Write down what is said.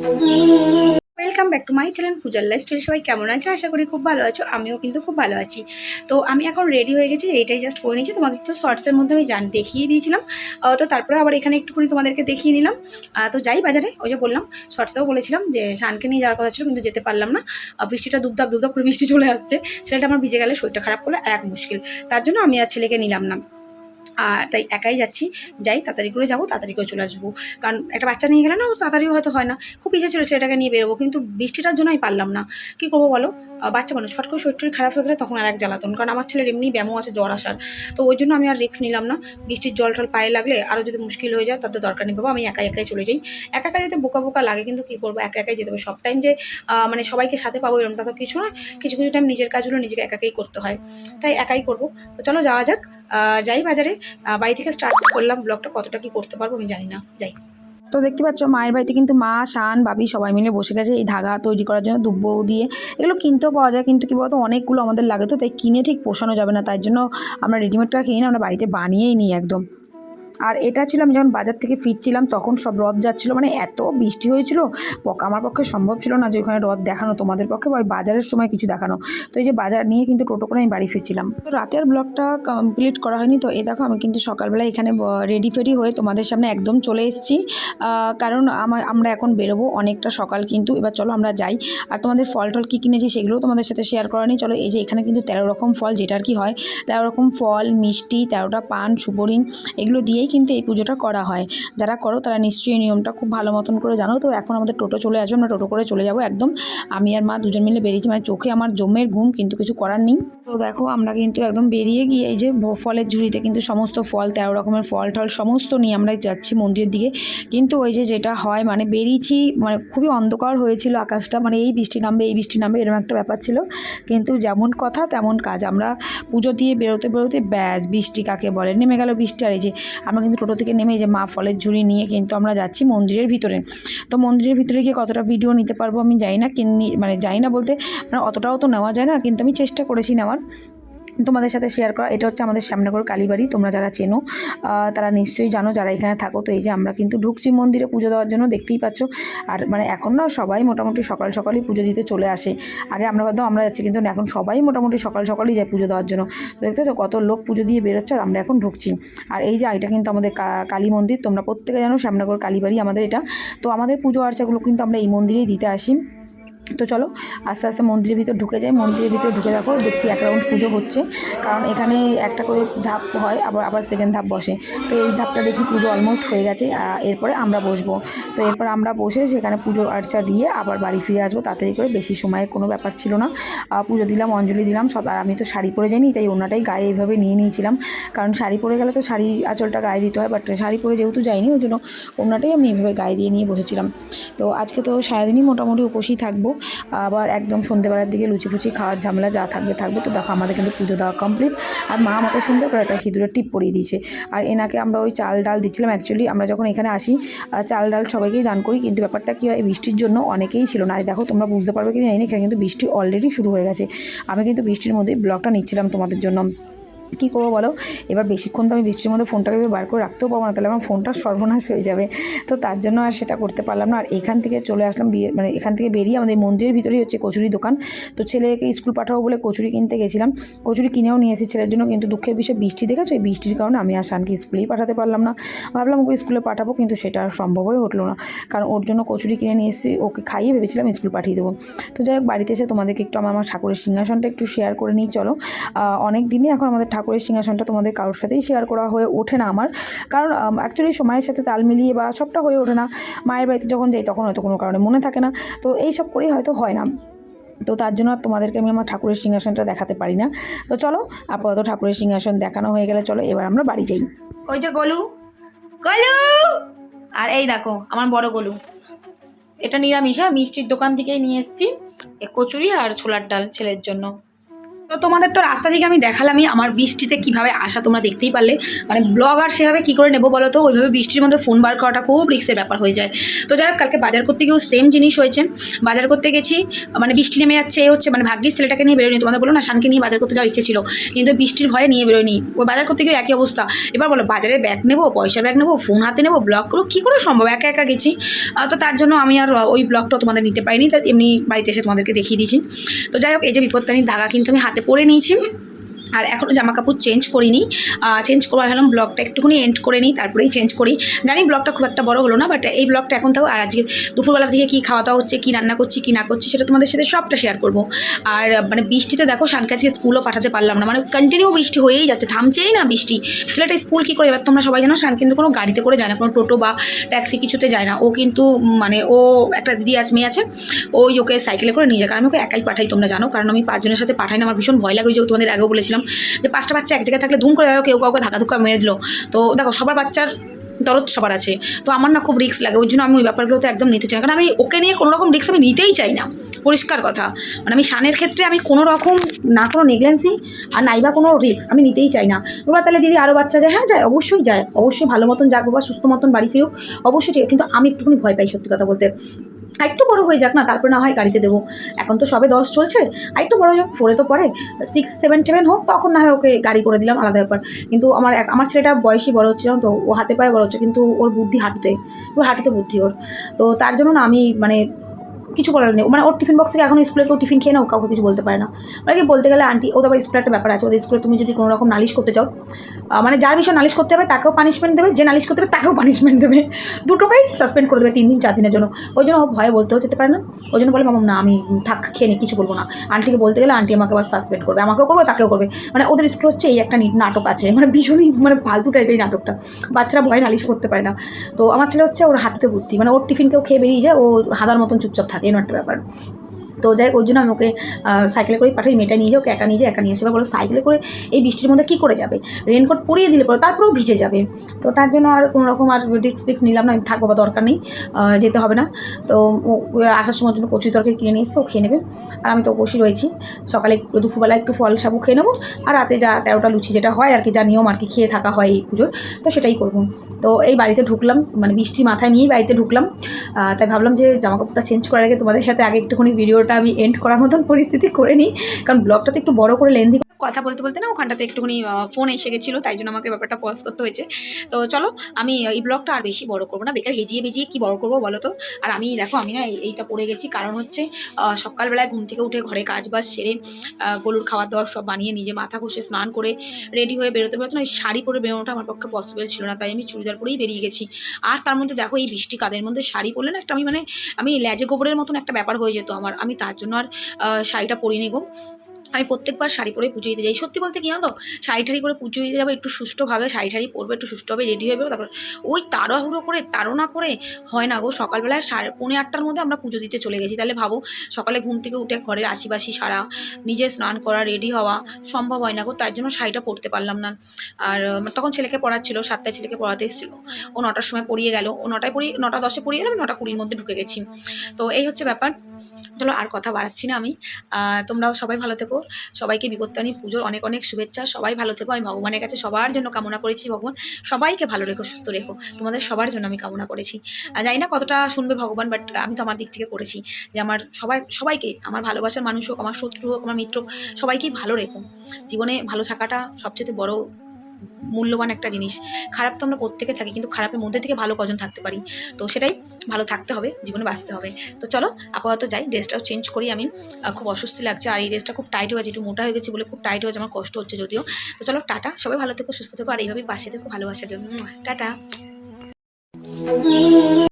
Welcome back to my channel পূজার lifestyle সবাই কেমন আছে? আশা করি খুব ভালো আছো। আমিও কিন্তু খুব ভালো আছি। তো আমি এখন রেডি হয়ে গেছি। এটাই জাস্ট করে নিয়েছি। তোমাদের তো শর্টসের মধ্যে আমি জান দেখিয়ে দিয়েছিলাম। তো তারপরে আবার এখানে একটুখানি তোমাদেরকে দেখিয়ে নিলাম। তো যাই বাজারে, ওই যে বললাম শর্টসেও বলেছিলাম যে শানকে নিয়ে যাওয়ার কথা ছিল, কিন্তু যেতে পারলাম না। বৃষ্টিটা দুবদাপ দুবদাপ করে বৃষ্টি চলে আসছে। ছেলেটা আমার ভিজে গেলে শরীরটা খারাপ করলে এক মুশকিল। তার জন্য আমি আর ছেলেকে নিলাম না। আর তাই একাই যাচ্ছি। যাই তাড়াতাড়ি করে যাব, তাড়াতাড়ি করে চলে আসব। কারণ একটা বাচ্চা নিয়ে গেলে না, ও তাড়াতাড়িও হয়তো হয় না। খুব ইচ্ছে ছিল ছেলেটাকে নিয়ে বেরোবো, কিন্তু বৃষ্টিটার জন্য আমি পারলাম না। কী করব বলো? বাচ্চা মানুষ ফট করে শরীর খারাপ হয়ে গেলে তখন আর এক জ্বালাতন। কারণ আমার ছেলের এমনি ব্যামো আছে জ্বর আসার। তো ওই জন্য আমি আর রিস্ক নিলাম না। বৃষ্টির জল টল পায়ে লাগলে আরও যদি মুশকিল হয়ে যায় তাদের দরকার নেই বাবা, আমি একাই একাই চলে যাই। একা একা যেতে বোকা বোকা লাগে, কিন্তু কী করব? একা একাই যেতে হবে। সব টাইম যে মানে সবাইকে সাথে পাবো এরকমটা তো কিছু নয়। কিছু কিছু টাইম নিজের কাজগুলো নিজেকে একাকেই করতে হয়। তাই একাই করব। তো চলো যাওয়া যাক। যাই বাজারে। বাড়ি থেকে স্টার্ট করলাম ব্লগটা কতটা কি করতে পারব আমি জানি না। যাই। তো দেখতে পাচ্ছ, মায়ের বাড়িতে কিন্তু মা, শান বাবি সবাই মিলে বসে গেছে এই ধাগা তৈরি করার জন্য দুব্ব দিয়ে। এগুলো কিনতেও পাওয়া যায়, কিন্তু কি বলতো, অনেকগুলো আমাদের লাগে তো, তাই কিনে ঠিক পোষানো যাবে না। তার জন্য আমরা রেডিমেডটা কিনে আমরা বাড়িতে বানিয়েই নিই একদম। আর এটা ছিল আমি যখন বাজার থেকে ফিরছিলাম, তখন সব রথ যাচ্ছিল। মানে এত বৃষ্টি হয়েছিল আমার পক্ষে সম্ভব ছিল না যে ওখানে রথ দেখানো, তোমাদের পক্ষে বা বাজারের সময় কিছু দেখানো। তো এই যে বাজার নিয়ে কিন্তু টোটো করে আমি বাড়ি ফিরছিলাম। তো রাতের ব্লগটা কমপ্লিট করা হয়নি। তো এ দেখো, আমি কিন্তু সকালবেলা এখানে রেডি ফেডি হয়ে তোমাদের সামনে একদম চলে এসেছি। কারণ আমার আমরা এখন বেরোবো অনেকটা সকাল কিন্তু। এবার চলো আমরা যাই। আর তোমাদের ফল টল কী কিনেছি সেগুলোও তোমাদের সাথে শেয়ার করা নেই চলো, এই যে এখানে কিন্তু তেরো রকম ফল যেটার কি হয়। তেরো রকম ফল, মিষ্টি, তেরোটা পান সুপরি এগুলো দিয়েই কিন্তু এই পুজোটা করা হয়। যারা করো তারা নিশ্চয়ই নিয়মটা খুব ভালো মতন করে জানো। তো এখন আমাদের টোটো চলে আসবে, আমরা টোটো করে চলে যাব একদম। আমি আর মা দুজন মিলে বেরিয়েছি মানে চোখে আমার জমের ঘুম, কিন্তু কিছু করার নেই। তো দেখো, আমরা কিন্তু একদম বেরিয়ে গিয়ে এই যে ফলের ঝুড়িতে কিন্তু সমস্ত ফল, তেরো রকমের ফল টল সমস্ত নিয়ে আমরা যাচ্ছি মন্দিরের দিকে। কিন্তু ওই যে যেটা হয় মানে বেরিয়েছি মানে খুবই অন্ধকার হয়েছিল আকাশটা মানে এই বৃষ্টি নামবে, এই বৃষ্টি নামবে, এরকম একটা ব্যাপার ছিল। কিন্তু যেমন কথা তেমন কাজ। আমরা পুজো দিয়ে বেরোতে বেরোতে ব্যাস, বৃষ্টি কাকে বলে? নেমে গেল বৃষ্টি। আর এই যে আমরা কিন্তু টোটো থেকে নেমে যে মা ফলের ঝুড়ি নিয়ে কিন্তু আমরা যাচ্ছি মন্দিরের ভিতরে। তো মন্দিরের ভিতরে গিয়ে কতটা ভিডিও নিতে পারব আমি যাই না মানে যাই না বলতে মানে অতটাও তো নেওয়া যায় না, কিন্তু আমি চেষ্টা করেছি নেওয়ার। তোমাদের সাথে শেয়ার করা, এটা হচ্ছে আমাদের শ্যামনগর কালীবাড়ি, তোমরা যারা চেনো তারা নিশ্চয়ই জানো, যারা এখানে থাকো, তো এই যে আমরা কিন্তু ঢুকছি মন্দিরে পুজো দেওয়ার জন্য, দেখতেই পাচ্ছ। আর মানে এখন না সবাই মোটামুটি সকাল সকালই পুজো দিতে চলে আসে। আগে আমরা ভাবতাম, আমরা যাচ্ছি, কিন্তু এখন সবাই মোটামুটি সকাল সকালই যায় পুজো দেওয়ার জন্য। দেখতে পাচ্ছ, কত লোক পুজো দিয়ে বেরোচ্ছে, আর আমরা এখন ঢুকছি। আর এই যে এটা কিন্তু আমাদের কালী মন্দির, তোমরা প্রত্যেকে জানো, শ্যামনগর কালীবাড়ি আমাদের এটা। তো আমাদের পুজো আর্চাগুলো কিন্তু আমরা এই মন্দিরেই দিতে আসি। তো চলো আস্তে আস্তে মন্দিরের ভিতর ঢুকে যাই। মন্দিরের ভিতরে ঢুকে দেখো, দেখছি এক রাউন্ড পুজো হচ্ছে। কারণ এখানে একটা করে ধাপ হয়, আবার আবার সেকেন্ড ধাপ বসে। তো এই ধাপটা দেখি পুজো অলমোস্ট হয়ে গেছে এরপরে আমরা বসবো। তো এরপর আমরা বসে সেখানে পুজো আর্চা দিয়ে আবার বাড়ি ফিরে আসব। তাড়াতাড়ি করে বেশি সময়ের কোনো ব্যাপার ছিল না। পুজো দিলাম, অঞ্জলি দিলাম, সব, আর আমি তো শাড়ি পরে যাইনি, তাই ওনাটাই গায়ে এইভাবে নিয়ে নিয়েছিলাম। কারণ শাড়ি পরে গেলে তো শাড়ি আঁচলটা গায়ে দিতে হয় বাট শাড়ি পরে যেহেতু যাইনি, ওই জন্য ওনাটাই আমি এইভাবে গায়ে দিয়ে নিয়ে বসেছিলাম। তো আজকে তো সারাদিনই মোটামুটি উপসী থাকব। আবার একদম সন্ধ্যেবেলার দিকে লুচি ফুচি খাওয়ার ঝামেলা যা থাকবে থাকবে। তো দেখো, আমাদের কিন্তু পুজো দেওয়া কমপ্লিট আর মা আমাকে সুন্দর করে একটা সিঁদুরের টিপ পরিয়ে দিয়েছে। আর এনাকে আমরা ওই চাল ডাল দিচ্ছিলাম। অ্যাকচুয়ালি আমরা যখন এখানে আসি চাল ডাল সবাইকেই দান করি। কিন্তু ব্যাপারটা কী হয়, বৃষ্টির জন্য অনেকেই ছিল না। আর দেখো, তোমরা বুঝতে পারবে কি জানি এখানে কিন্তু বৃষ্টি অলরেডি শুরু হয়ে গেছে। আমি কিন্তু বৃষ্টির মধ্যেই ব্লগটা নিচ্ছিলাম তোমাদের জন্য। কী করব বলো? এবার বেশিক্ষণ তো আমি বৃষ্টির মধ্যে ফোনটাকে বার করে রাখতেও পারব না, তাহলে আমার ফোনটা সর্বনাশ হয়ে যাবে। তো তার জন্য আর সেটা করতে পারলাম না। আর এখান থেকে চলে আসলাম মানে এখান থেকে বেরিয়ে আমাদের মন্দিরের ভিতরেই হচ্ছে কচুরি দোকান। তো ছেলেকে স্কুল পাঠাবো বলে কচুরি কিনতে গেছিলাম। কচুরি কিনেও নিয়ে এসেছি ছেলের জন্য, কিন্তু দুঃখের বিষয় বৃষ্টি দেখেছ? এই বৃষ্টির কারণে আমি আর শানকে স্কুলেই পাঠাতে পারলাম না। ভাবলাম ওকে স্কুলে পাঠাবো, কিন্তু সেটা আর সম্ভব হয়ে উঠল না। কারণ ওর জন্য কচুরি কিনে নিয়ে এসেছি, ওকে খাইয়ে ভেবেছিলাম স্কুল পাঠিয়ে দেবো। তো যাই হোক, বাড়িতে এসে তোমাদেরকে একটু আমার আমার ঠাকুরের সিংহাসনটা একটু শেয়ার করে নিই, চলো। অনেক দিনই এখন আমাদের ঠাকুরের সিংহাসনটা তোমাদের কারোর সাথেই শেয়ার করা হয়ে ওঠে না আমার। কারণ অ্যাকচুয়ালি সময়ের সাথে তাল মিলিয়ে বা সবটা হয়ে ওঠে না। মায়ের বাড়িতে যখন যাই তখন হয়তো কোনো কারণে মনে থাকে না। তো এই সব করেই হয়তো হয় না। তো তার জন্য আর তোমাদেরকে আমি আমার ঠাকুরের সিংহাসনটা দেখাতে পারি না। তো চলো, আপাতত ঠাকুরের সিংহাসন দেখানো হয়ে গেলে চলো, এবার আমরা বাড়ি যাই। ওই যে গলু। গলু! আর এই দেখো, আমার বড় গলু। এটা নিরামিষ হ্যাঁ? মিষ্টির দোকান থেকেই নিয়ে এসেছি। কচুরি আর ছোলার ডাল ছেলের জন্য। তো তোমাদের তো রাস্তা থেকে আমি দেখালামই আমার বৃষ্টিতে কীভাবে আসা তোমরা দেখতেই পারলে। মানে ব্লগ আর সেভাবে কী করে নেব বলো তো? ওইভাবে বৃষ্টির মধ্যে ফোন বার করাটা খুব রিক্সের ব্যাপার হয়ে যায়। তো যাই কালকে বাজার করতে গিয়েও সেম জিনিস হয়েছে। বাজার করতে গেছি মানে বৃষ্টি নেমে যাচ্ছে এই হচ্ছে মানে ভাগ্যিস ছেলেটাকে নিয়ে বেরোয়নি। তোমাদের বলো না, শানকে নিয়ে বাজার করতে যাওয়ার ইচ্ছে ছিল, কিন্তু বৃষ্টির ভয়ে নিয়ে বেরোয়নি। ওই বাজার করতে গিয়ে একই অবস্থা। এবার বলো বাজারে ব্যাগ নেব পয়সা ব্যাগ নেব ফোন হাতে নেব ব্লগ করব, কী করে সম্ভব? একা একা গেছি। তো তার জন্য আমি আর, ওই ব্লগটা তোমাদের নিতে পারিনি তাই এমনি বাড়িতে এসে তোমাদেরকে দেখিয়ে দিয়েছি। তো যাই হোক, এই যে বিপত্তানি ধাগা কিন্তু আমি হাতে পরে নিয়েছি। আর এখনও জামা কাপড় চেঞ্জ করিনি চেঞ্জ করব ভাবলাম ব্লগটা একটুখানি এন্ড করে নিই, তারপরেই চেঞ্জ করি। জানি ব্লগটা খুব একটা বড় হলো না বাট এই ব্লগটা এখন থাকো আর আজকে দুপুরবেলা থেকে কী খাওয়া দাওয়া হচ্ছে, কী রান্না করছি, কী না করছি, সেটা তোমাদের সাথে সবটা শেয়ার করব। আর মানে বৃষ্টিতে দেখো, শানকে আজকে স্কুলও পাঠাতে পারলাম না মানে কন্টিনিউ বৃষ্টি হয়েই যাচ্ছে, থামছেই না বৃষ্টি। ছেলেটা স্কুল কী করে, এবার তোমরা সবাই জানো, শান কিন্তু কোনো গাড়িতে করে যায় না, কোনো টোটো বা ট্যাক্সি কিছুতে যায় না। ও কিন্তু মানে ও একটা দিদি আছে, মেয়ে আছে, ওই ওকে সাইকেলে করে নিয়ে যায়। কারণ আমি ওকে একাই পাঠাই, তোমরা জানো। কারণ আমি পাঁচজনের সাথে পাঠাই না, আমার ভীষণ ভয় লাগে যে তোমাদের আগেও বলেছিলাম যে পাঁচটা বাচ্চা এক জায়গায় থাকলে ধুম করে কেউ কাউকে ধাক্কা ধুক্কা মেরে দিল। তো দেখো, সবার বাচ্চার দরদ সবার আছে। তো আমার না খুব রিস্ক লাগে, ওই জন্য আমি ওই ব্যাপারগুলোতে একদম নিতে চাই না। কারণ আমি ওকে নিয়ে কোনো রকম রিস্ক আমি নিতেই চাই না। পরিষ্কার কথা। মানে আমি শানের ক্ষেত্রে আমি কোনো রকম না কোনো নেগলেন্সি আর নাই বা কোনো রিস্ক আমি নিতেই চাই না। এবার তাহলে দিদি আরও বাচ্চা যায়? হ্যাঁ যায়, অবশ্যই যায়। অবশ্যই ভালো মতন যাক বা সুস্থ মতন বাড়ি ফিরুক। অবশ্যই ঠিক, কিন্তু আমি একটুখানি ভয় পাই সত্যি কথা বলতে। একটু বড় হয়ে যাক না, তারপর না হয় গাড়িতে দেবো। এখন তো সবে দশ চলছে আর একটু বড় হয়ে যাক ফোরে তো পরে সিক্স সেভেন টেভেন হোক, তখন না হয় ওকে গাড়ি করে দিলাম আলাদা ব্যাপার। কিন্তু আমার আমার ছেলেটা বয়সী বড় হচ্ছে তো? ও হাতে পায়ে বড় হচ্ছে, কিন্তু ওর বুদ্ধি হাঁটুতে, ওর হাঁটুতে বুদ্ধি ওর। তো তার জন্য না আমি মানে কিছু করার নেই। মানে ওর টিফিন বক্স থেকে এখন স্কুলে কেউ টিফিন খেয়ে নাও, কাউকে কিছু বলতে পারে না। মানে কি বলতে গেলে আন্টি ওদের আবার স্কুলে একটা ব্যাপার আছে, ওদের স্কুলে তুমি যদি কোনো রকম নালিশ করতে চাও মানে যার বিষয়ে নালিশ করতে হবে, তাকেও পানিশমেন্ট দেবে, যে নালিশ করতে হবে, তাকেও পানিশমেন্ট দেবে। দুটোকেই সাসপেন্ড করে দেবে তিন দিন, চার দিনের জন্য। ওই জন্য ভয়ে বলতেও যেতে পারে না। ওই জন্য বলে, মামা, না, আমি থাক, খেয়ে নিই কিছু বলব না। আন্টিকে বলতে গেলে আন্টি আমাকে আবার সাসপেন্ড করবে। আমাকেও করবে, তাকেও করবে। মানে ওদের স্কুল হচ্ছে এই একটা নাটক আছে। মানে ভীষণই মানে ফালতু টাইপের নাটকটা। বাচ্চারা ভয়ে নালিশ করতে পারে না। তো আমার ছেলে হচ্ছে ওর হাঁটতে বুদ্ধি। মানে ওর টিফিন কেউ খেয়ে বেরিয়ে যায়, ও হাদার মতন চুপচাপ থাকে। এরকম একটা ব্যাপার। তো যাই ওর জন্য আমি ওকে সাইকেলে করে পাঠাই মেয়েটা নিয়ে যাও একা নিয়ে যায় একা নিয়ে আসে। বলো সাইকেলে করে এই বৃষ্টির মধ্যে কী করে যাবে? রেনকোট পরিয়ে দিলে পরে তারপরেও ভিজে যাবে। তো তার জন্য আর কোনো রকম আর ডিক্স ফিক্স নিলাম না, আমি থাকব বা দরকার নেই যেতে হবে না। তো আসার সময় জন্য কচুরি তরকারি কিনে নিয়ে এসছে, ও খেয়ে নেবে। আর আমি তো বসে রয়েছি। সকালে একটু দুপুরবেলা একটু ফল সাবু খেয়ে নেব, আর রাতে যা তেরোটা লুচি যেটা হয় আর কি, যা নিয়ম আর কি, খেয়ে থাকা হয় এই পুজোর, তো সেটাই করব। তো এই বাড়িতে ঢুকলাম মানে বৃষ্টি মাথায় নিয়েই বাড়িতে ঢুকলাম। তাই ভাবলাম যে জামা কাপড়টা চেঞ্জ করার আগে তোমাদের সাথে আগে একটুখানি ভিডিওটা আমি এন্ড করার মতন পরিস্থিতি করে নিই, কারণ ব্লগটাতে একটু বড় করে লেন্দি কথা বলতে বলতে না, ওখানটাতে একটুখানি ফোন এসে গেছিল, তাই জন্য আমাকে ব্যাপারটা পজ করতে হয়েছে। তো চলো, আমি এই ব্লগটা আর বেশি বড় করব না, বেকার হেজিয়ে বেজিয়ে কি বড় করব বলো তো? আর আমি, দেখো, আমি না এই- এইটা পড়ে গেছি, কারণ হচ্ছে সকালবেলায় ঘুম থেকে উঠে ঘরে কাজ বাজ সেরে গরুর খাবার দাওয়ার সব বানিয়ে নিজে মাথা ঘষে স্নান করে রেডি হয়ে বেরোতে বেরোতে না ওই শাড়ি পরে বেরোনোটা আমার পক্ষে পসিবল ছিল না, তাই আমি চুড়িদার পরেই বেরিয়ে গেছি। আর তার মধ্যে দেখো, এই বৃষ্টি কাদের মধ্যে শাড়ি পরলে না একটা আমি মানে আমি ল্যাজে গোবরের মতন একটা ব্যাপার হয়ে যেত আমার। আমি তার জন্য আর শাড়িটা পরিনি গো আমি প্রত্যেকবার শাড়ি পরে পুজো দিতে যাই। সত্যি বলতে কি জানো শাড়ি ঠাড়ি করে পুজো দিতে যাব একটু সুষ্ঠুভাবে, শাড়ি ঠাড়ি পরবে, একটু সুষ্ঠুভাবে রেডি হয়ে তারপর ওই তাড়াহুড়ো করে, তাড়না করে হয় না গো সকালবেলায় সাড়ে পৌনে আটটার মধ্যে আমরা পুজো দিতে চলে গেছি। তাহলে ভাবো, সকালে ঘুম থেকে উঠে ঘরের আশিবাসি সারা, নিজে স্নান করা রেডি হওয়া সম্ভব হয় না গো, তার জন্য শাড়িটা পরতে পারলাম না। আর তখন ছেলেকে পড়াচ্ছিল, সাতটায় ছেলেকে পড়াতে এসেছিল। ও নটার সময় পড়িয়ে গেল। ও নটায় পড়িয়ে, নটা দশে পড়িয়ে গেলাম, নটা কুড়ির মধ্যে ঢুকে গেছি। তো এই হচ্ছে ব্যাপার। চলো আর কথা বাড়াচ্ছি না আমি। তোমরাও সবাই ভালো থেকো। সবাইকে বিপত্তানি পুজোর অনেক অনেক শুভেচ্ছা। সবাই ভালো থেকো। আমি ভগবানের কাছে সবার জন্য কামনা করেছি ভগবান। সবাইকে ভালো রেখো, সুস্থ রেখো। তোমাদের সবার জন্য আমি কামনা করেছি। জানি না কতটা শুনবে ভগবান বাট আমি তো আমার দিক থেকে করেছি যে আমার সবাই, সবাইকে, আমার ভালোবাসার মানুষ হোক, আমার শত্রু হোক, আমার মিত্র সবাইকেই ভালো রেখো। জীবনে ভালো থাকাটা সবচেয়ে বড় মূল্যবান একটা জিনিস। খারাপ তো আমরা প্রত্যেকে থাকি, কিন্তু খারাপের মধ্যে থেকে ভালো কজন থাকতে পারি। তো সেটাই ভালো থাকতে হবে, জীবনে বাঁচতে হবে। তো চলো, আপাতত যাই, ড্রেসটাও চেঞ্জ করি আমি। খুব অস্বস্তি লাগছে। আর এই ড্রেসটা খুব টাইট হয়ে গেছে একটু মোটা হয়ে গেছে বলে খুব টাইট হয়েছে, আমার কষ্ট হচ্ছে যদিও। তো চলো, টাটা। সবাই ভালো থেকো, সুস্থ থেকো, আর এইভাবেই পাশে থেকো, ভালোবাসা দেবো। টাটা।